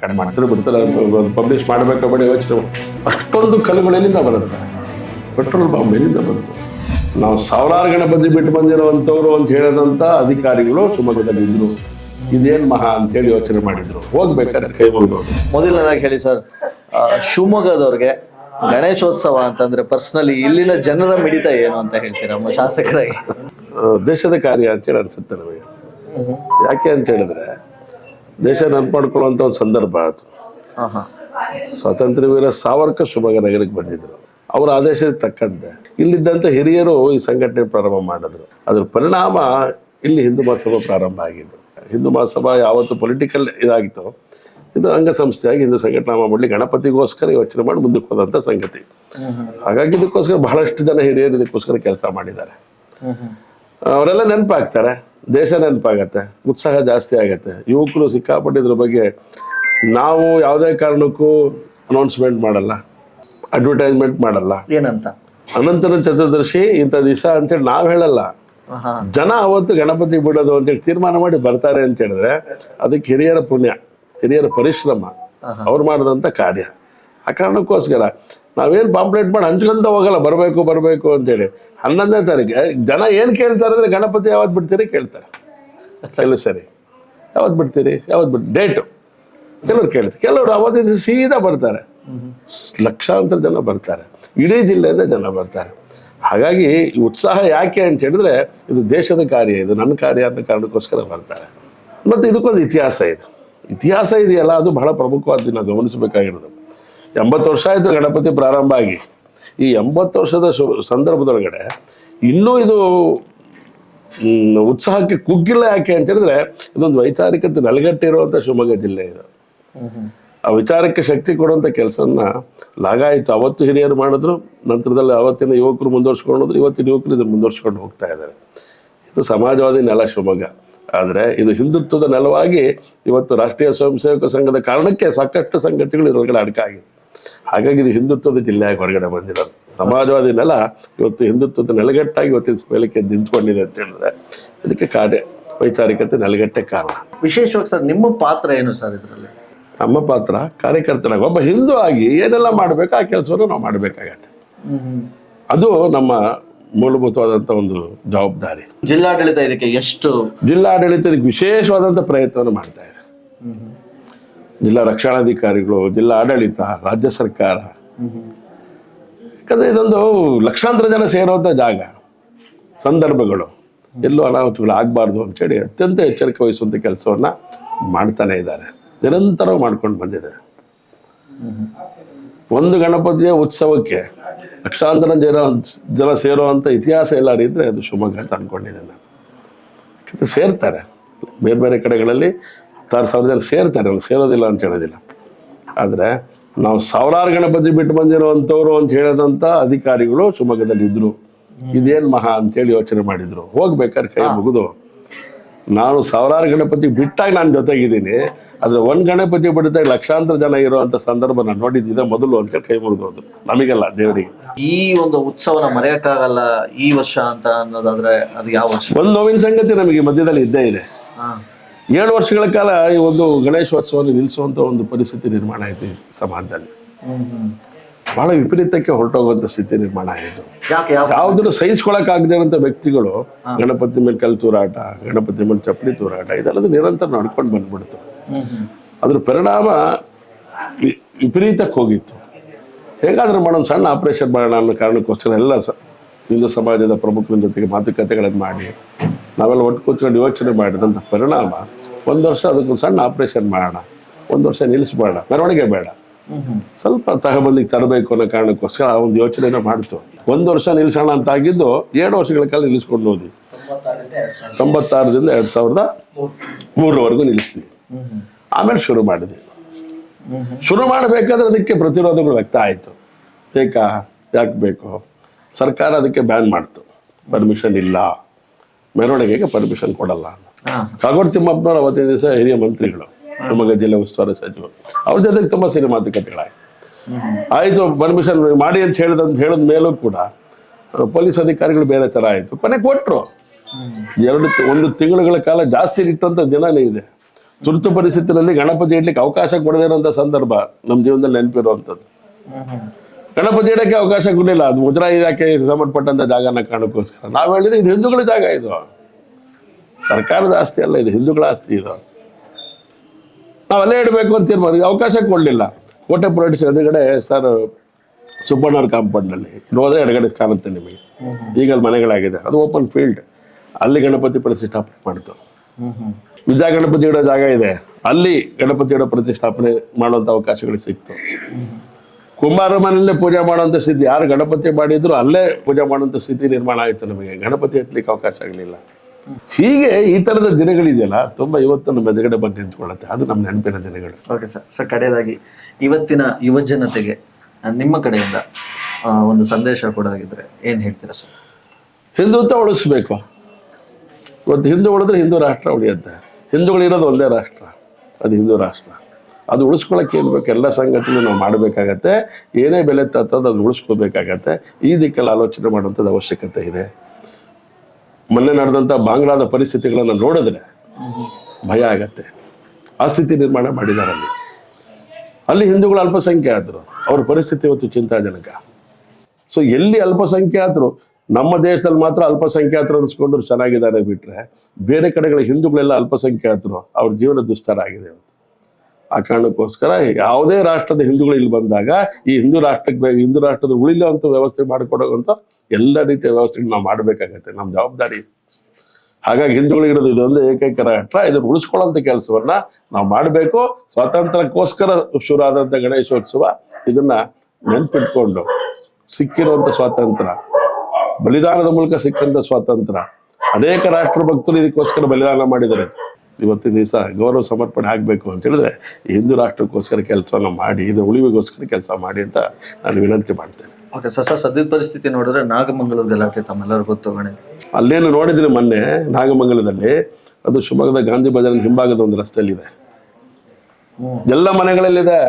ಕಡಿಮೆ ಮಾಡ್ತಾರೆ ಬಿಡ್ತಾರೆ ಪಬ್ಲಿಷ್ ಮಾಡಬೇಕು ಬೇಡ ಯೋಚನೆ ಅಷ್ಟೊಂದು ಕಲ್ಲುಗಳು ಎಲ್ಲಿಂದ ಬರುತ್ತೆ? ಪೆಟ್ರೋಲ್ ಬಾಂಬ್ ಎಲ್ಲಿಂದ ಬಂತು? ನಾವು ಸಾವಿರಾರು ಗಣಪತಿ ಬಿಟ್ಟು ಬಂದಿರುವಂಥವ್ರು ಅಂತ ಹೇಳಿದಂಥ ಅಧಿಕಾರಿಗಳು ಶಿವಮೊಗ್ಗದಲ್ಲಿ ಇದ್ರು. ಇದೇನು ಮಹಾ ಅಂತೇಳಿ ಯೋಚನೆ ಮಾಡಿದ್ರು. ಹೋಗ್ಬೇಕಾದ್ರೆ ಕೈ ಮುಗಿದವರು ಮೊದಲನೇದಾಗಿ ಹೇಳಿ ಸರ್ ಶಿವಮೊಗ್ಗದವ್ರಿಗೆ ಗಣೇಶೋತ್ಸವ ಅಂತಂದ್ರೆ ಪರ್ಸನಲಿ ಇಲ್ಲಿನ ಜನರ ಮಿಡಿತ ಏನು ಅಂತ ಹೇಳ್ತೀರಾ ನಮ್ಮ ಶಾಸಕರಾಗಿ? ದೇಶದ ಕಾರ್ಯ ಅಂತೇಳಿ ಅನ್ಸುತ್ತೆ ನಮಗೆ. ಯಾಕೆ ಅಂತ ಹೇಳಿದ್ರೆ ದೇಶ ನೆನ್ಪಾಡ್ಕೊಳ್ಳುವಂಥ ಒಂದು ಸಂದರ್ಭ ಹಾ ಸ್ವಾತಂತ್ರ್ಯ ವೀರ ಸಾವರ್ಕರ್ ಶಿವಮೊಗ್ಗ ನಗರಕ್ಕೆ ಬಂದಿದ್ರು. ಅವರ ಆದೇಶದ ತಕ್ಕಂತೆ. ಇಲ್ಲಿದ್ದಂಥ ಹಿರಿಯರು ಈ ಸಂಘಟನೆ ಪ್ರಾರಂಭ ಮಾಡಿದ್ರು. ಅದ್ರ ಪರಿಣಾಮ ಇಲ್ಲಿ ಹಿಂದೂ ಮಹಾಸಭಾ ಪ್ರಾರಂಭ ಆಗಿದ್ದು. ಹಿಂದೂ ಮಹಾಸಭಾ ಯಾವತ್ತು ಪೊಲಿಟಿಕಲ್ ಇದಾಗಿತ್ತು ಇದು ಅಂಗಸಂಸ್ಥೆಯಾಗಿ ಹಿಂದೂ ಸಂಘಟನಾ ಮಾಡ್ಲಿ ಗಣಪತಿಗೋಸ್ಕರ ಯೋಚನೆ ಮಾಡಿ ಮುಂದಕ್ಕೆ ಹೋದಂಥ ಸಂಗತಿ. ಹಾಗಾಗಿ ಇದಕ್ಕೋಸ್ಕರ ಬಹಳಷ್ಟು ಜನ ಹಿರಿಯರು ಇದಕ್ಕೋಸ್ಕರ ಕೆಲಸ ಮಾಡಿದ್ದಾರೆ. ಅವರೆಲ್ಲ ನೆನಪಾಗ್ತಾರೆ. ದೇಶ ನೆನಪಾಗತ್ತೆ ಉತ್ಸಾಹ ಜಾಸ್ತಿ ಆಗತ್ತೆ. ಯುವಕರು ಸಿಕ್ಕಾಪಟ್ಟಿದ್ರ ಬಗ್ಗೆ ನಾವು ಯಾವುದೇ ಕಾರಣಕ್ಕೂ ಅನೌನ್ಸ್ಮೆಂಟ್ ಮಾಡಲ್ಲ ಅಡ್ವರ್ಟೈಸ್ಮೆಂಟ್ ಮಾಡಲ್ಲ. ಏನಂತ? ಅನಂತರ ಚತುರ್ದರ್ಶಿ ಇಂಥ ದಿವಸ ಅಂತೇಳಿ ನಾವು ಹೇಳಲ್ಲ. ಜನ ಅವತ್ತು ಗಣಪತಿ ಬಿಡೋದು ಅಂತೇಳಿ ತೀರ್ಮಾನ ಮಾಡಿ ಬರ್ತಾರೆ ಅಂತ ಹೇಳಿದ್ರೆ ಅದಕ್ಕೆ ಹಿರಿಯರ ಪುಣ್ಯ ಹಿರಿಯರ ಪರಿಶ್ರಮ ಅವ್ರು ಮಾಡಿದಂಥ ಕಾರ್ಯ. ಆ ಕಾರಣಕ್ಕೋಸ್ಕರ ನಾವೇನು ಪಾಂಪ್ಲೇಟ್ ಮಾಡಿ ಹಂಚ್ಕೊಂತ ಹೋಗಲ್ಲ, ಬರಬೇಕು ಬರಬೇಕು ಅಂತೇಳಿ. ಹನ್ನೊಂದನೇ ತಾರೀಕು ಜನ ಏನು ಕೇಳ್ತಾರೆ ಅಂದರೆ ಗಣಪತಿ ಯಾವತ್ತು ಬಿಡ್ತೀರಿ ಕೇಳ್ತಾರೆ. ಕೆಲವು ಸರಿ. ಯಾವತ್ತು ಬಿಡ್ತೀರಿ? ಯಾವತ್ತು ಬಿಡ್ತೀರಿ ಡೇಟು ಕೆಲವ್ರು ಕೇಳ್ತಾರೆ. ಕೆಲವರು ಅವತ್ತಿನ ಸೀದಾ ಬರ್ತಾರೆ. ಲಕ್ಷಾಂತರ ಜನ ಬರ್ತಾರೆ. ಇಡೀ ಜಿಲ್ಲೆಯಿಂದ ಜನ ಬರ್ತಾರೆ. ಹಾಗಾಗಿ ಉತ್ಸಾಹ ಯಾಕೆ ಅಂತ ಹೇಳಿದ್ರೆ, ಇದು ದೇಶದ ಕಾರ್ಯ, ಇದು ನನ್ನ ಕಾರ್ಯ ಅನ್ನೋ ಕಾರಣಕ್ಕೋಸ್ಕರ ಬರ್ತಾರೆ. ಮತ್ತು ಇದಕ್ಕೊಂದು ಇತಿಹಾಸ ಇದೆ. ಇತಿಹಾಸ ಇದೆಯಲ್ಲ, ಅದು ಬಹಳ ಪ್ರಮುಖವಾದ ನಾವು ಗಮನಿಸಬೇಕಾಗಿರೋದು. ಎಂಬತ್ತು ವರ್ಷ ಆಯಿತು ಗಣಪತಿ ಪ್ರಾರಂಭ ಆಗಿ. ಈ ಎಂಬತ್ತು ವರ್ಷದ ಸಂದರ್ಭದೊಳಗಡೆ ಇನ್ನೂ ಇದು ಉತ್ಸಾಹಕ್ಕೆ ಕುಗ್ಗಿಲ್ಲ ಯಾಕೆ ಅಂತ ಹೇಳಿದ್ರೆ ಇದೊಂದು ವೈಚಾರಿಕತೆ ನೆಲೆಗಟ್ಟಿರುವಂಥ ಶಿವಮೊಗ್ಗ ಜಿಲ್ಲೆ ಇದು. ಆ ವಿಚಾರಕ್ಕೆ ಶಕ್ತಿ ಕೊಡುವಂಥ ಕೆಲಸನ ಲಾಗಾಯಿತು ಅವತ್ತು ಹಿರಿಯರು ಮಾಡಿದ್ರು, ನಂತರದಲ್ಲಿ ಅವತ್ತಿನ ಯುವಕರು ಮುಂದುವರ್ಸ್ಕೊಂಡು ಹೋದ್ರು ಇವತ್ತಿನ ಯುವಕರು ಇದನ್ನು ಮುಂದುವರ್ಸ್ಕೊಂಡು ಹೋಗ್ತಾ ಇದ್ದಾರೆ. ಇದು ಸಮಾಜವಾದಿ ನೆಲ ಶಿವಮೊಗ್ಗ. ಆದರೆ ಇದು ಹಿಂದುತ್ವದ ನೆಲವಾಗಿ ಇವತ್ತು ರಾಷ್ಟ್ರೀಯ ಸ್ವಯಂ ಸೇವಕ ಸಂಘದ ಕಾರಣಕ್ಕೆ ಸಾಕಷ್ಟು ಸಂಗತಿಗಳು ಇದರೊಳಗಡೆ ಅಡಕಾಗಿದೆ ಹಾಗಾಗಿ ಇದು ಹಿಂದುತ್ವದ ಜಿಲ್ಲೆಯಾಗಿ ಹೊರಗಡೆ ಬಂದಿರೋದು ಸಮಾಜವಾದಿ ನೆಲ ಇವತ್ತು ಹಿಂದುತ್ವದ ನೆಲಗಟ್ಟಾಗಿ ಇವತ್ತಿನ ಮೇಲಕ್ಕೆ ನಿಂತ್ಕೊಂಡಿದೆ ಅಂತ ಹೇಳಿದ್ರೆ ಇದಕ್ಕೆ ಕಾರ್ಯ ವೈಚಾರಿಕತೆ ನೆಲೆಗಟ್ಟೆ ಕಾರಣ. ವಿಶೇಷವಾಗಿ ಸರ್ ನಿಮ್ಮ ಪಾತ್ರ ಏನು ಸರ್ ಇದರಲ್ಲಿ? ನಮ್ಮ ಪಾತ್ರ ಕಾರ್ಯಕರ್ತನಾಗಿ ಒಬ್ಬ ಹಿಂದೂ ಆಗಿ ಏನೆಲ್ಲ ಮಾಡಬೇಕು ಆ ಕೆಲಸವನ್ನು ನಾವು ಮಾಡಬೇಕಾಗತ್ತೆ. ಅದು ನಮ್ಮ ಮೂಲಭೂತವಾದಂಥ ಒಂದು ಜವಾಬ್ದಾರಿ. ಜಿಲ್ಲಾಡಳಿತ ಇದಕ್ಕೆ ಎಷ್ಟು ಜಿಲ್ಲಾಡಳಿತ ಇದಕ್ಕೆ ವಿಶೇಷವಾದಂಥ ಪ್ರಯತ್ನವನ್ನು ಮಾಡ್ತಾ ಇದೆ. ಜಿಲ್ಲಾ ರಕ್ಷಣಾಧಿಕಾರಿಗಳು, ಜಿಲ್ಲಾ ಆಡಳಿತ, ರಾಜ್ಯ ಸರ್ಕಾರ. ಯಾಕಂದ್ರೆ ಇದೊಂದು ಲಕ್ಷಾಂತರ ಜನ ಸೇರುವಂಥ ಜಾಗ. ಸಂದರ್ಭಗಳು. ಎಲ್ಲೂ ಅನಾಹುತಗಳು ಆಗಬಾರ್ದು ಅಂತೇಳಿ ಅತ್ಯಂತ ಎಚ್ಚರಿಕೆ ವಹಿಸುವಂಥ ಕೆಲಸವನ್ನು ಮಾಡ್ತಾನೆ ಇದ್ದಾರೆ. ನಿರಂತರ ಮಾಡ್ಕೊಂಡು ಬಂದಿದ್ದಾರೆ ಒಂದು ಗಣಪತಿಯ ಉತ್ಸವಕ್ಕೆ ಲಕ್ಷಾಂತರ ಜನ ಜನ ಸೇರುವಂಥ ಇತಿಹಾಸ ಎಲ್ಲ ಅದು ಶಿವಮೊಗ್ಗ ಅಂತ ಯಾಕಂದ್ರೆ ಸೇರ್ತಾರೆ. ಬೇರೆ ಬೇರೆ ಕಡೆಗಳಲ್ಲಿ ಹತ್ತಾರು ಸಾವಿರ ಜನ ಸೇರ್ತಾರೆ ಅವ್ರು ಸೇರೋದಿಲ್ಲ ಅಂತ ಹೇಳೋದಿಲ್ಲ. ಆದರೆ ನಾವು ಸಾವಿರಾರು ಗಣಪತಿ ಬಿಟ್ಟು ಬಂದಿರುವಂಥವ್ರು ಅಂತ ಹೇಳಿದಂಥ ಅಧಿಕಾರಿಗಳು ಶಿವಮೊಗ್ಗದಲ್ಲಿದ್ದರು ಇದೇನು ಮಹಾ ಅಂತೇಳಿ ಯೋಚನೆ ಮಾಡಿದ್ರು. ಹೋಗ್ಬೇಕಾದ್ರೆ ಕೈ ಮುಗಿದು. ನಾನು ಸಾವಿರಾರು ಗಣಪತಿ ಬಿಟ್ಟಾಗ ನಾನು ಜೊತೆಗಿದ್ದೀನಿ. ಆದರೆ ಒಂದು ಗಣಪತಿ ಬಿಡಿದಾಗ ಲಕ್ಷಾಂತರ ಜನ ಇರುವಂಥ ಸಂದರ್ಭ ನಾನು ನೋಡಿದ್ದಿದೆ ಮೊದಲು ಅಂತ ಕೈ ಮುಗಿದೋದು ನಮಗೆಲ್ಲ ದೇವರಿಗೆ. ಈ ಒಂದು ಉತ್ಸವನ ಮರೆಯೋಕ್ಕಾಗಲ್ಲ ಈ ವರ್ಷ ಅಂತ ಅನ್ನೋದಾದ್ರೆ ಅದು ಯಾವ ವರ್ಷ? ಒಂದು ನೋವಿನ ಸಂಗತಿ ನಮಗೆ ಮಧ್ಯದಲ್ಲಿ ಇದ್ದೇ ಇದೆ. ಹಾ. ಏಳು ವರ್ಷಗಳ ಕಾಲ ಈ ಒಂದು ಗಣೇಶೋತ್ಸವವನ್ನು ನಿಲ್ಲಿಸುವಂಥ ಒಂದು ಪರಿಸ್ಥಿತಿ ನಿರ್ಮಾಣ ಆಯಿತು ಈ ಸಮಾಜದಲ್ಲಿ. ಬಹಳ ವಿಪರೀತಕ್ಕೆ ಹೊರಟೋಗುವಂಥ ಸ್ಥಿತಿ ನಿರ್ಮಾಣ ಆಯಿತು. ಯಾವುದನ್ನು ಸಹಿಸ್ಕೊಳಕ್ಕಾಗದೇ ಇರೋಂಥ ವ್ಯಕ್ತಿಗಳು ಗಣಪತಿ ಮೇಲೆ ಕಲ್ ತೂರಾಟ ಗಣಪತಿ ಮೇಲೆ ಚಪ್ಪಲಿ ತೂರಾಟ ಇದೆಲ್ಲದು ನಿರಂತರ ನಡ್ಕೊಂಡು ಬಂದ್ಬಿಡ್ತು. ಅದ್ರ ಪರಿಣಾಮ ವಿಪರೀತಕ್ಕೆ ಹೋಗಿತ್ತು. ಹೇಗಾದರೂ ಮಾಡೋಣ ಸಣ್ಣ ಆಪರೇಷನ್ ಮಾಡೋಣ ಅನ್ನೋ ಕಾರಣಕ್ಕೋಸ್ಕರ ಎಲ್ಲ ಸ ಹಿಂದೂ ಸಮಾಜದ ಪ್ರಮುಖರ ಜೊತೆಗೆ ಮಾತುಕತೆಗಳನ್ನು ಮಾಡಿ ನಾವೆಲ್ಲ ಒಟ್ಟು ಕೂತ್ಕೊಂಡು ಯೋಚನೆ ಮಾಡಿದಂಥ ಪರಿಣಾಮ ಒಂದು ವರ್ಷ ಅದಕ್ಕೊಂದು ಸಣ್ಣ ಆಪರೇಷನ್ ಮಾಡೋಣ ಒಂದು ವರ್ಷ ನಿಲ್ಲಿಸ್ಬೇಡ ಮೆರವಣಿಗೆ ಬೇಡ. ಸ್ವಲ್ಪ ತಗೊಬಂದಿಗೆ ತರಬೇಕು ಅನ್ನೋ ಕಾರಣಕ್ಕೋಸ್ಕರ ಆ ಒಂದು ಯೋಚನೆನ ಮಾಡ್ತು. ಒಂದು ವರ್ಷ ನಿಲ್ಲಿಸೋಣ ಅಂತ ಆಗಿದ್ದು ಏಳು ವರ್ಷಗಳ ಕಾಲ ನಿಲ್ಲಿಸ್ಕೊಂಡು ಹೋದ್ವಿ. ತೊಂಬತ್ತಾರರಿಂದ ಎರಡು ಸಾವಿರದ ಮೂರರವರೆಗೂ ನಿಲ್ಲಿಸ್ತೀವಿ. ಆಮೇಲೆ ಶುರು ಮಾಡಿದ್ವಿ. ಶುರು ಮಾಡಬೇಕಾದ್ರೆ ಅದಕ್ಕೆ ಪ್ರತಿರೋಧಗಳು ವ್ಯಕ್ತ ಆಯಿತು. ಬೇಕಾ ಯಾಕೆ ಬೇಕು? ಸರ್ಕಾರ ಅದಕ್ಕೆ ಬ್ಯಾನ್ ಮಾಡ್ತು. ಪರ್ಮಿಷನ್ ಇಲ್ಲ. ಮೆರವಣಿಗೆಗೆ ಪರ್ಮಿಷನ್ ಕೊಡಲ್ಲ. ಕಾಗೋಡು ತಿಮ್ಮಪ್ಪನವರು ಅವತ್ತಿನ ದಿವಸ ಹಿರಿಯ ಮಂತ್ರಿಗಳು ಶಿವಮೊಗ್ಗ ಜಿಲ್ಲೆ ಉಸ್ತುವಾರಿ ಸಚಿವರು. ಅವ್ರ ಜೊತೆಗೆ ತುಂಬ ಸಿನಿಮಾ ಮಾತುಕತೆಗಳಾಯ್ತು ಆಯಿತು ಪರ್ಮಿಷನ್ ಮಾಡಿ ಅಂತ ಹೇಳಿದ ಹೇಳಿದ ಮೇಲೂ ಕೂಡ ಪೊಲೀಸ್ ಅಧಿಕಾರಿಗಳು ಬೇರೆ ಥರ ಆಯಿತು. ಕೊನೆ ಕೊಟ್ಟರು ಎರಡು ಒಂದು ತಿಂಗಳುಗಳ ಕಾಲ ಜಾಸ್ತಿ ಇಟ್ಟಂತ ದಿನನೇ ಇದೆ. ತುರ್ತು ಪರಿಸ್ಥಿತಿಯಲ್ಲಿ ಗಣಪತಿ ಇಡ್ಲಿಕ್ಕೆ ಅವಕಾಶ ಕೊಡದಿರೋಂಥ ಸಂದರ್ಭ ನಮ್ಮ ಜೀವನದಲ್ಲಿ ನೆನಪಿರುವಂಥದ್ದು ಗಣಪತಿ ಇಡಕ್ಕೆ ಅವಕಾಶ ಕೊಡಲಿಲ್ಲ. ಅದು ಮುಜರಾಯಿ ಇಲಾಖೆ ಸಂಬಂಧಪಟ್ಟಂತ ಜಾಗನ ಕಾರಣಕ್ಕೋಸ್ಕರ ನಾವು ಹೇಳಿದ್ರೆ ಇದು ಹಿಂದೂಗಳ ಜಾಗ ಇದು. ಸರ್ಕಾರದ ಆಸ್ತಿ ಅಲ್ಲ ಇದು, ಹಿಂದೂಗಳ ಆಸ್ತಿ ಇದು. ನಾವು ಅಲ್ಲೇ ಇಡಬೇಕು ಅಂತ ತೀರ್ಮಾನ. ಅವಕಾಶ ಕೊಡಲಿಲ್ಲ. ಕೋಟೆ ಪೊಲಿಟಿಕ್ಸ್ ಎದುರುಗಡೆ ಸರ್ ಸುಬ್ಬಣ್ಣವ್ರ ಕಾಂಪೌಂಡ್ನಲ್ಲಿ. ಇಲ್ಲಿ ಹೋದ್ರೆ ಎಡಗಡೆ ಕಾಣುತ್ತೆ ನಿಮಗೆ. ಈಗ ಮನೆಗಳಾಗಿದೆ. ಅದು ಓಪನ್ ಫೀಲ್ಡ್ ಅಲ್ಲಿ ಗಣಪತಿ ಪ್ರತಿಷ್ಠಾಪನೆ ಮಾಡ್ತು. ವಿದ್ಯಾ ಗಣಪತಿ ಇಡೋ ಜಾಗ ಇದೆ. ಅಲ್ಲಿ ಗಣಪತಿ ಇಡೋ ಪ್ರತಿಷ್ಠಾಪನೆ ಮಾಡುವಂಥ ಅವಕಾಶಗಳು ಸಿಕ್ತು. ಕುಮಾರ ಮನೆಯಲ್ಲೇ ಪೂಜೆ ಮಾಡುವಂಥ ಸ್ಥಿತಿ. ಯಾರು ಗಣಪತಿ ಮಾಡಿದ್ರು ಅಲ್ಲೇ ಪೂಜೆ ಮಾಡುವಂಥ ಸ್ಥಿತಿ ನಿರ್ಮಾಣ ಆಯಿತು ನಮಗೆ. ಗಣಪತಿ ಎತ್ತಲಿಕ್ಕೆ ಅವಕಾಶ ಆಗಲಿಲ್ಲ. ಹೀಗೆ ಈ ಥರದ ದಿನಗಳಿದೆಯಲ್ಲ ತುಂಬ ಇವತ್ತು ನಮ್ಮ ಎದುರುಗಡೆ ಬಂದು ನಿಂತ್ಕೊಳ್ಳುತ್ತೆ. ಅದು ನಮ್ಮ ನೆನಪಿನ ದಿನಗಳು. Okay sir. ಸರ್ ಕಡೆಯದಾಗಿ ಇವತ್ತಿನ ಯುವ ಜನತೆಗೆ ನಿಮ್ಮ ಕಡೆಯಿಂದ ಒಂದು ಸಂದೇಶ ಕೊಡೋದಾಗಿದ್ರೆ ಏನು ಹೇಳ್ತೀರಾ ಸರ್? ಹಿಂದುತ್ವ ಉಳಿಸ್ಬೇಕು. ಇವತ್ತು ಹಿಂದೂ ಉಳಿದ್ರೆ ಹಿಂದೂ ರಾಷ್ಟ್ರ ಉಳಿಯುತ್ತೆ. ಹಿಂದೂಗಳಿರೋದು ಒಂದೇ ರಾಷ್ಟ್ರ. ಅದು ಹಿಂದೂ ರಾಷ್ಟ್ರ. ಅದು ಉಳಿಸ್ಕೊಳ್ಳೋಕೆ ಏನು ಬೇಕು? ಎಲ್ಲ ಸಂಘಟನೆ ನಾವು ಮಾಡಬೇಕಾಗತ್ತೆ. ಏನೇ ಬೆಲೆ ತತ್ತದ ಅದು ಉಳಿಸ್ಕೋಬೇಕಾಗತ್ತೆ. ಈ ದಿಕ್ಕಲ್ಲಿ ಆಲೋಚನೆ ಮಾಡುವಂಥದ್ದು ಅವಶ್ಯಕತೆ ಇದೆ. ಮೊನ್ನೆ ನಡೆದಂಥ ಬಾಂಗ್ಲಾದ ಪರಿಸ್ಥಿತಿಗಳನ್ನು ನೋಡಿದ್ರೆ ಭಯ ಆಗತ್ತೆ. ಆ ಸ್ಥಿತಿ ನಿರ್ಮಾಣ ಮಾಡಿದ್ದಾರೆ ಅಲ್ಲಿ. ಅಲ್ಲಿ ಹಿಂದೂಗಳು ಅಲ್ಪಸಂಖ್ಯಾತರು. ಅವ್ರ ಪರಿಸ್ಥಿತಿ ಇವತ್ತು ಚಿಂತಾಜನಕ. ಸೊ ಎಲ್ಲಿ ಅಲ್ಪಸಂಖ್ಯಾತರು? ನಮ್ಮ ದೇಶದಲ್ಲಿ ಮಾತ್ರ ಅಲ್ಪಸಂಖ್ಯಾತರು ಅನಿಸ್ಕೊಂಡ್ರು ಚೆನ್ನಾಗಿದ್ದಾರೆ ಬಿಟ್ರೆ, ಬೇರೆ ಕಡೆಗಳ ಹಿಂದೂಗಳೆಲ್ಲ ಅಲ್ಪಸಂಖ್ಯಾತರು. ಅವ್ರ ಜೀವನ ದುಸ್ತರ ಆಗಿದೆ ಆ ಕಾರಣಕ್ಕೋಸ್ಕರ ಯಾವುದೇ ರಾಷ್ಟ್ರದ ಹಿಂದೂಗಳು ಇಲ್ಲಿ ಬಂದಾಗ ಈ ಹಿಂದೂ ರಾಷ್ಟ್ರಕ್ಕೆ ಹಿಂದೂ ರಾಷ್ಟ್ರದ ಉಳಿಲುವಂತ ವ್ಯವಸ್ಥೆ ಮಾಡಿಕೊಡೋಂಥ ಎಲ್ಲ ರೀತಿಯ ವ್ಯವಸ್ಥೆ ನಾವು ಮಾಡಬೇಕಾಗತ್ತೆ. ನಮ್ಮ ಜವಾಬ್ದಾರಿ ಹಾಗಾಗಿ ಹಿಂದೂಗಳಿಗಿರೋದು ಇದೊಂದು ಏಕೈಕ ರಾಷ್ಟ್ರ. ಇದನ್ನು ಉಳಿಸ್ಕೊಳ್ಳೋಂಥ ಕೆಲಸವನ್ನ ನಾವು ಮಾಡಬೇಕು. ಸ್ವಾತಂತ್ರ್ಯಕ್ಕೋಸ್ಕರ ಶುರು ಆದಂಥ ಗಣೇಶೋತ್ಸವ ಇದನ್ನ ನೆನ್ಪಿಟ್ಕೊಂಡು ಸಿಕ್ಕಿರುವಂಥ ಸ್ವಾತಂತ್ರ್ಯ, ಬಲಿದಾನದ ಮೂಲಕ ಸಿಕ್ಕಂತ ಸ್ವಾತಂತ್ರ್ಯ. ಅನೇಕ ರಾಷ್ಟ್ರ ಭಕ್ತರು ಇದಕ್ಕೋಸ್ಕರ ಬಲಿದಾನ ಮಾಡಿದ್ದಾರೆ. ಇವತ್ತಿನ ದಿವಸ ಗೌರವ ಸಮರ್ಪಣೆ ಆಗಬೇಕು ಅಂತ ಹೇಳಿದ್ರೆ ಹಿಂದೂ ರಾಷ್ಟ್ರಕ್ಕೋಸ್ಕರ ಕೆಲಸವನ್ನು ಮಾಡಿ ಇದರ ಉಳಿವಿಗೋಸ್ಕರ ಕೆಲಸ ಮಾಡಿ ಅಂತ ನಾನು ವಿನಂತಿ ಮಾಡ್ತೇನೆ. ಓಕೆ ಸಸ ಸದ್ಯದ ಪರಿಸ್ಥಿತಿ ನೋಡಿದ್ರೆ ನಾಗಮಂಗಲದ ಗಲಾಟೆ ತಮ್ಮೆಲ್ಲರಿಗೂ ಗೊತ್ತು ಗಣೆ. ಅಲ್ಲೇನು ನೋಡಿದ್ರೆ ಮೊನ್ನೆ ನಾಗಮಂಗಲದಲ್ಲಿ ಅದು ಶಿವಮೊಗ್ಗದ ಗಾಂಧಿ ಬಜಾರ್ ಹಿಂಭಾಗದ ಒಂದು ರಸ್ತೆಯಲ್ಲಿದೆ. ಎಲ್ಲ ಮನೆಗಳಲ್ಲಿದೆ.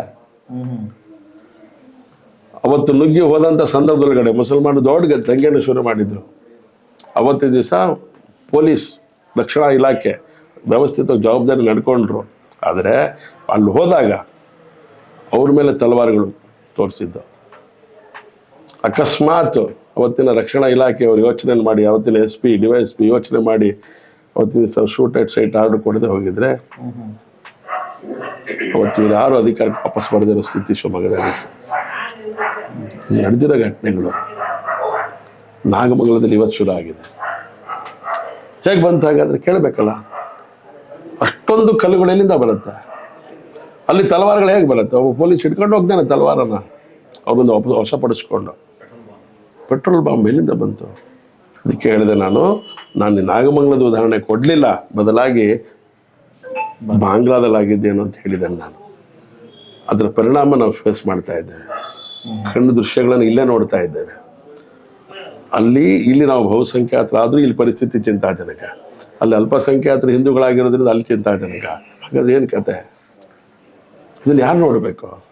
ಅವತ್ತು ನುಗ್ಗಿ ಹೋದಂಥ ಸಂದರ್ಭದೊಳಗಡೆ ಮುಸಲ್ಮಾನ ದೊಡ್ಡ ದಂಗೆಯನ್ನು ಶುರು ಮಾಡಿದ್ರು. ಅವತ್ತಿನ ದಿವಸ ಪೊಲೀಸ್ ರಕ್ಷಣಾ ಇಲಾಖೆ ವ್ಯವಸ್ಥಿತ ಜವಾಬ್ದಾರಿ ನಡ್ಕೊಂಡ್ರು. ಆದರೆ ಅಲ್ಲಿ ಹೋದಾಗ ಅವ್ರ ಮೇಲೆ ತಲವಾರುಗಳು ತೋರಿಸಿದ್ದು. ಅಕಸ್ಮಾತ್ ಅವತ್ತಿನ ರಕ್ಷಣಾ ಇಲಾಖೆಯವರು ಯೋಚನೆ ಮಾಡಿ, ಅವತ್ತಿನ ಎಸ್ ಪಿ ಡಿವೈಸ್ ಪಿ ಯೋಚನೆ ಮಾಡಿ, ಅವತ್ತಿನ ದಿವಸ ಶೂಟ್ ಅಟ್ ಸೈಟ್ ಆರ್ಡರ್ ಕೊಡದೆ ಹೋಗಿದ್ರೆ ಅವತ್ತು ಯಾರು ಅಧಿಕಾರಕ್ಕೆ ವಾಪಸ್ ಬರದಿರೋ ಸ್ಥಿತಿ ಶಿವಮೊಗ್ಗದಲ್ಲಿತ್ತು. ನಡೆದಿರೋ ಘಟನೆಗಳು ನಾಗಮಂಗಲದಲ್ಲಿ ಇವತ್ತು ಶುರು ಆಗಿದೆ. ಹೇಗೆ ಬಂತು ಹಾಗಾದ್ರೆ ಕೇಳಬೇಕಲ್ಲ? ಅಷ್ಟೊಂದು ಕಲ್ಲುಗಳು ಎಲ್ಲಿಂದ ಬರುತ್ತೆ? ಅಲ್ಲಿ ತಲವಾರುಗಳು ಹೇಗೆ ಬರುತ್ತೆ? ಒಬ್ಬ ಪೊಲೀಸ್ ಹಿಡ್ಕೊಂಡು ಹೋಗ್ತಾನೆ ತಲವಾರನ. ವಾಪಸ್ ವಶಪಡಿಸ್ಕೊಂಡು. ಪೆಟ್ರೋಲ್ ಬಾಂಬ್ ಎಲ್ಲಿಂದ ಬಂತು? ಅದಕ್ಕೆ ಹೇಳಿದೆ ನಾನು ನಾನು ನಾಗಮಂಗಲದ ಉದಾಹರಣೆ ಕೊಡಲಿಲ್ಲ. ಬದಲಾಗಿ ಬಾಂಗ್ಲಾದಲ್ಲಾಗಿದ್ದೇನು ಅಂತ ಹೇಳಿದೆ ನಾನು. ಅದರ ಪರಿಣಾಮ ನಾವು ಫೇಸ್ ಮಾಡ್ತಾ ಇದ್ದೇವೆ. ಕಣ್ಣು ದೃಶ್ಯಗಳನ್ನು ಇಲ್ಲೇ ನೋಡ್ತಾ ಇದ್ದೇವೆ. ಅಲ್ಲಿ ಇಲ್ಲಿ ನಾವು ಬಹುಸಂಖ್ಯಾತರಾದರೂ ಇಲ್ಲಿ ಪರಿಸ್ಥಿತಿ ಚಿಂತಾಜನಕ. ಅಲ್ಲಿ ಅಲ್ಪಸಂಖ್ಯಾತರು ಹಿಂದೂಗಳಾಗಿರೋದ್ರಿಂದ ಅಲ್ಲಿ ಚಿಂತಾಜನಕ. ಹಾಗಾದ್ರೆ ಏನು ಕತೆ? ಇದನ್ನು ಯಾರು ನೋಡಬೇಕು?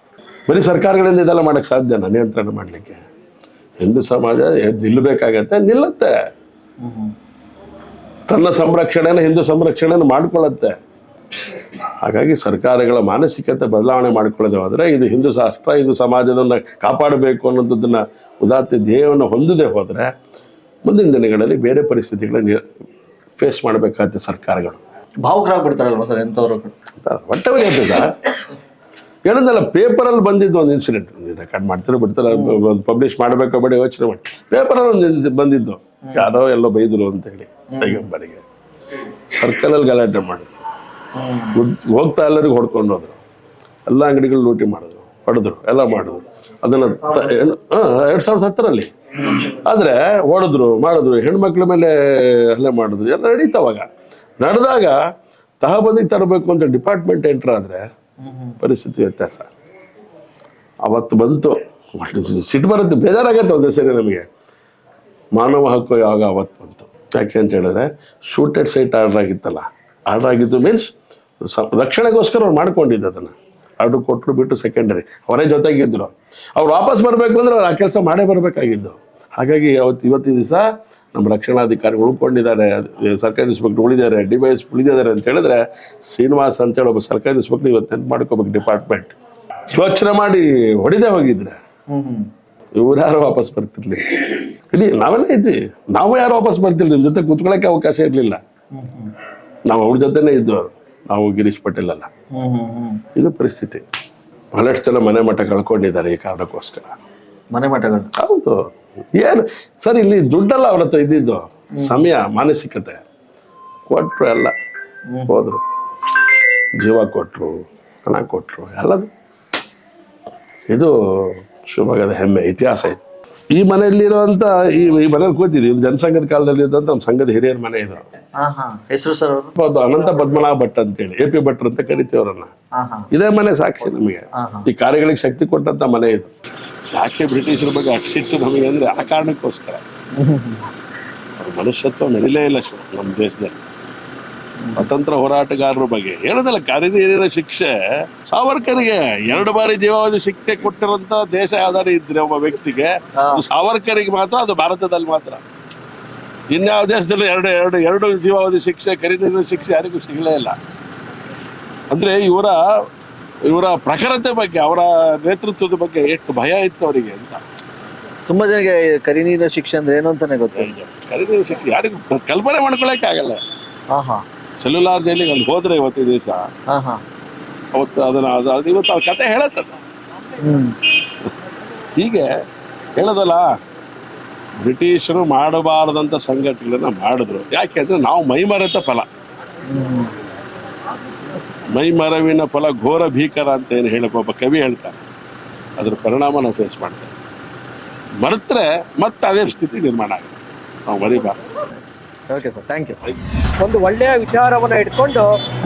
ಬರೀ ಸರ್ಕಾರಗಳಿಂದ ಇದೆಲ್ಲ ಮಾಡಕ್ಕೆ ಸಾಧ್ಯನಾ ನಿಯಂತ್ರಣ ಮಾಡಲಿಕ್ಕೆ? ಹಿಂದೂ ಸಮಾಜ ನಿಲ್ಲಬೇಕಾಗತ್ತೆ ನಿಲ್ಲತ್ತೆ. ತನ್ನ ಸಂರಕ್ಷಣೆನ ಹಿಂದೂ ಸಂರಕ್ಷಣೆನ ಮಾಡ್ಕೊಳ್ಳುತ್ತೆ ಹಾಗಾಗಿ ಸರ್ಕಾರಗಳ ಮಾನಸಿಕತೆ ಬದಲಾವಣೆ ಮಾಡಿಕೊಳ್ಳದೆ ಹೋದರೆ ಇದು ಹಿಂದೂ ರಾಷ್ಟ್ರ ಹಿಂದೂ ಸಮಾಜವನ್ನು ಕಾಪಾಡಬೇಕು ಅನ್ನೋದನ್ನು ಉದಾತ್ತ ಧ್ಯೇಯವನ್ನು ಹೊಂದದೆ ಹೋದರೆ ಮುಂದಿನ ದಿನಗಳಲ್ಲಿ ಬೇರೆ ಪರಿಸ್ಥಿತಿಗಳನ್ನ ಫೇಸ್ ಮಾಡಬೇಕಾಗುತ್ತೆ ಸರ್ಕಾರಗಳು. ಭಾವುಕರಾಗ್ಬಿಡ್ತಾರಲ್ವ ಸರ್ ಎಂಥವ್ರು? ಒಟ್ಟವರೇ ಸರ್. ಹೇಳಿದ್ನಲ್ಲ ಪೇಪರಲ್ಲಿ ಬಂದಿದ್ದು ಒಂದು ಇನ್ಸಿಡೆಂಟ್ ರೆಕಾರ್ಡ್ ಮಾಡ್ತಾರೆ ಬಿಡ್ತಾರೆ ಪಬ್ಲಿಷ್ ಮಾಡಬೇಕೋ ಬೇಡ ಯೋಚನೆ ಮಾಡಿ. ಪೇಪರಲ್ಲಿ ಒಂದು ಬಂದಿದ್ದು. ಯಾರೋ ಎಲ್ಲೋ ಬೈದರು ಅಂತೇಳಿ ಬರಿಗೆ ಸರ್ಕಲಲ್ಲಿ ಗಲಾಟೆ ಮಾಡಿದ್ರು. ಹೋಗ್ತಾ ಎಲ್ಲರಿಗೂ ಹೊಡ್ಕೊಂಡು ಹೋದ್ರು. ಎಲ್ಲ ಅಂಗಡಿಗಳು ಲೂಟಿ ಮಾಡಿದ್ರು, ಹೊಡೆದ್ರು, ಎಲ್ಲ ಮಾಡಿದ್ರು. ಅದನ್ನ ಎರಡ್ ಸಾವಿರದ ಹತ್ತರಲ್ಲಿ. ಆದ್ರೆ ಹೊಡೆದ್ರು, ಮಾಡಿದ್ರು, ಹೆಣ್ಮಕ್ಳ ಮೇಲೆ ಹಲ್ಲೆ ಮಾಡಿದ್ರು, ಎಲ್ಲ ನಡೀತಾವಾಗ ನಡೆದಾಗ ತಹಬಂದಿಗೆ ತರಬೇಕು ಅಂತ ಡಿಪಾರ್ಟ್ಮೆಂಟ್ ಎಂಟರ್ ಆದ್ರೆ ಪರಿಸ್ಥಿತಿ ವ್ಯತ್ಯಾಸ. ಅವತ್ತು ಬಂತು ಸಿಟ್ಟು ಬರುತ್ತೆ, ಬೇಜಾರಾಗತ್ತೆ ಒಂದೇ ಸರಿ ನಮಗೆ. ಮಾನವ ಹಕ್ಕು ಯಾವಾಗ ಅವತ್ತು ಬಂತು? ಯಾಕೆ ಅಂತ ಹೇಳಿದ್ರೆ ಶೂಟೆಡ್ ಸೈಟ್ ಆರ್ಡರ್ ಆಗಿತ್ತಲ್ಲ. ಆರ್ಡರ್ ಆಗಿತ್ತು ಮೀನ್ಸ್ ರಕ್ಷಣೆಗೋಸ್ಕರ ಅವ್ರು ಮಾಡ್ಕೊಂಡಿದ್ದು ಅದನ್ನು. ಅದು ಕೊಟ್ಟರು ಬಿಟ್ಟು ಸೆಕೆಂಡರಿ ಅವರೇ ಜೊತೆಗಿದ್ದರು ಅವ್ರು ವಾಪಸ್ ಬರಬೇಕು ಅಂದ್ರೆ ಅವ್ರು ಆ ಕೆಲಸ ಮಾಡೇ ಬರಬೇಕಾಗಿದ್ದು. ಹಾಗಾಗಿ ಅವತ್ತು ಇವತ್ತಿನ ದಿವಸ ನಮ್ಮ ರಕ್ಷಣಾಧಿಕಾರಿಗಳು ಉಳ್ಕೊಂಡಿದ್ದಾರೆ. ಸರ್ಕಾರಿ ಇನ್ಸ್ಪೆಕ್ಟರ್ ಉಳಿದ್ದಾರೆ ಡಿ ವೈ ಎಸ್ ಉಳಿದಿದ್ದಾರೆ ಅಂತ ಹೇಳಿದ್ರೆ ಶ್ರೀನಿವಾಸ್ ಅಂತೇಳಿ ಒಬ್ಬ ಸರ್ಕಾರಿ ಇನ್ಸ್ಪೆಕ್ಟರ್ ಇವತ್ತು ನೆನ್ಪು ಮಾಡ್ಕೋಬೇಕು ಡಿಪಾರ್ಟ್ಮೆಂಟ್ ಯೋಚನೆ ಮಾಡಿ ಹೊಡೆದೇ ಹೋಗಿದ್ರೆ. ಇವ್ರು ಯಾರು ವಾಪಸ್ ಬರ್ತಿರ್ಲಿ? ಇಲ್ಲಿ ನಾವೆಲ್ಲ ಇದ್ವಿ. ನಾವು ಯಾರು ವಾಪಸ್ ಬರ್ತಿರ್ಲಿ ನಿಮ್ಮ ಜೊತೆ ಕೂತ್ಕೊಳ್ಳೋಕೆ ಅವಕಾಶ ಇರಲಿಲ್ಲ. ನಾವು ಅವ್ರ ಜೊತೆನೇ ಇದ್ವು ನಾವು ಗಿರೀಶ್ ಪಟೇಲ್ ಅಲ್ಲ. ಇದು ಪರಿಸ್ಥಿತಿ. ಬಹಳಷ್ಟು ಜನ ಮನೆ ಮಠ ಕಳ್ಕೊಂಡಿದ್ದಾರೆ ಈ ಕಾರಣಕ್ಕೋಸ್ಕರ. ಮನೆ ಮಠಗಳು? ಹೌದು. ಏನು? ಸರ್ ಇಲ್ಲಿ ದುಡ್ಡಲ್ಲ ಅವ್ರ ಹತ್ರ ಇದ್ದಿದ್ದು. ಸಮಯ ಮಾನಸಿಕತೆ. ಕೊಟ್ಟರು ಎಲ್ಲ. ಹೋದ್ರು. ಜೀವ ಕೊಟ್ರು ಹಣ ಕೊಟ್ರು ಎಲ್ಲದು. ಇದು ಶಿವಮೊಗ್ಗದ ಹೆಮ್ಮೆ ಇತಿಹಾಸ ಇದು ಈ ಮನೆಯಲ್ಲಿರುವಂತ ಈ ಈ ಮನೇಲಿ ಕೂತಿದ್ವಿ ಇದು ಜನಸಂಘದ ಕಾಲದಲ್ಲಿ ಇದ್ದಂತ ನಮ್ಮ ಸಂಘದ ಹಿರಿಯರ ಮನೆ ಇದು. ಹೆಸರು ಸರ್ ಅದು ಅನಂತ ಪದ್ಮನಾಭ ಭಟ್ ಅಂತ ಹೇಳಿ ಎ ಪಿ ಭಟ್ರು ಅಂತ ಕರಿತೀವಿ ಅವ್ರನ್ನ. ಹಾ ಹಾ. ಇದೇ ಮನೆ ಸಾಕ್ಷಿ ನಮಗೆ. ಈ ಕಾರ್ಯಗಳಿಗೆ ಶಕ್ತಿ ಕೊಟ್ಟಂತ ಮನೆ ಇದು. ಯಾಕೆ ಬ್ರಿಟಿಷರ ಬಗ್ಗೆ ಅಕ್ಷಿಟ್ಟು ನಮಗೆ ಅಂದ್ರೆ ಆ ಕಾರಣಕ್ಕೋಸ್ಕರ. ಮನುಷ್ಯತ್ವ ನಡೀಲೇ ಇಲ್ಲ ಸರ್ ನಮ್ಮ ದೇಶದಲ್ಲಿ. ಸ್ವತಂತ್ರ ಹೋರಾಟಗಾರರ ಬಗ್ಗೆ. ಹೇಳೋದಲ್ಲ ಕಾರ್ಯನಿರ್ವಹಣೆ ಶಿಕ್ಷೆ. ಸಾವರ್ಕರಿಗೆ ಎರಡು ಬಾರಿ ಜೀವಾವಧಿ ಶಿಕ್ಷೆ ಕೊಟ್ಟಿರುವಂತ ದೇಶ ಯಾವ್ದಾರು ಇದ್ರೆ ಒಬ್ಬ ವ್ಯಕ್ತಿಗೆ. ಸಾವರ್ಕರಿಗೆ ಮಾತ್ರ ಅದು ಭಾರತದಲ್ಲಿ ಮಾತ್ರ. ಇನ್ಯಾವ ದೇಶದಲ್ಲಿ ಎರಡು ಎರಡು ಎರಡು ಜೀವಾವಧಿ ಶಿಕ್ಷೆ ಕರಿನೀರಿನ ಶಿಕ್ಷೆ ಯಾರಿಗೂ ಸಿಗಲೇ ಇಲ್ಲ. ಅಂದ್ರೆ ಇವರ ಇವರ ಪ್ರಖರತೆ ಬಗ್ಗೆ ಅವರ ನೇತೃತ್ವದ ಬಗ್ಗೆ ಎಷ್ಟು ಭಯ ಇತ್ತು ಅವರಿಗೆ ಅಂತ. ತುಂಬಾ ಜನಕ್ಕೆ ಕರಿನೀರಿನ ಶಿಕ್ಷೆ ಅಂದ್ರೆ ಏನು ಅಂತಾನೆ ಗೊತ್ತಿಲ್ಲ. ಕರಿನೀರಿನ ಶಿಕ್ಷೆ ಯಾರಿಗೂ ಕಲ್ಪನೆ ಮಾಡ್ಕೊಳಕ್ಕೆ ಆಗಲ್ಲ ಹಾ ಹಾ ಸೆಲ್ಯುಲಾರ್ ಜೈಲಿಗೆ ಅಲ್ಲಿ ಹೋದ್ರೆ ಇವತ್ತಿನ ದಿವಸ. ಹಾ ಹಾ. ಅವತ್ತು ಅದನ್ನ ಅದು ಅದು ಇವತ್ತು ಆ ಕತೆ ಹೇಳತ್ತ. ಹ್ಮ್. ಹೀಗೆ ಹೇಳೋದಲ್ಲ ಬ್ರಿಟಿಷರು ಮಾಡಬಾರದಂತ ಸಂಗತಿಗಳನ್ನ ಮಾಡಿದ್ರು. ಯಾಕೆಂದ್ರೆ ನಾವು ಮೈಮರೆತ ಫಲ. ಮೈ ಮೈಮರವಿನ ಫಲ ಘೋರ ಭೀಕರ ಅಂತ ಏನು ಹೇಳಿ ಒಬ್ಬ ಕವಿ ಹೇಳ್ತಾರೆ ಅದ್ರ ಪರಿಣಾಮ ನಾವು ಫೇಸ್ ಮಾಡ್ತೇವೆ. ಮರೆತ್ರೆ ಮತ್ತೆ ಅದೇ ಸ್ಥಿತಿ ನಿರ್ಮಾಣ ಆಗುತ್ತೆ. ನಾವು ಮರಿಬಾರ್ದು. ಓಕೆ ಸರ್ ಥ್ಯಾಂಕ್ ಯು ಒಂದು ಒಳ್ಳೆಯ ವಿಚಾರವನ್ನು ಇಟ್ಕೊಂಡು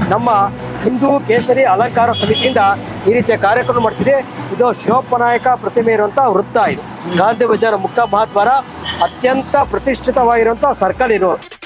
ನಮ್ಮ ಹಿಂದೂ ಕೇಸರಿ ಅಲಂಕಾರ ಸಮಿತಿಯಿಂದ ಈ ರೀತಿಯ ಕಾರ್ಯಕ್ರಮ ಮಾಡ್ತಿದೆ. ಇದು ಶಿವಪ್ಪ ನಾಯಕ ಪ್ರತಿಮೆ ಇರುವಂತಹ ವೃತ್ತ ಇದು. ಗಾಂಧಿ ಬಜಾರ್ ಮುಖ್ಯ ಮಹಾದ್ವಾರ ಅತ್ಯಂತ ಪ್ರತಿಷ್ಠಿತವಾಗಿರುವಂತಹ ಸರ್ಕಲ್ ಇರುವುದು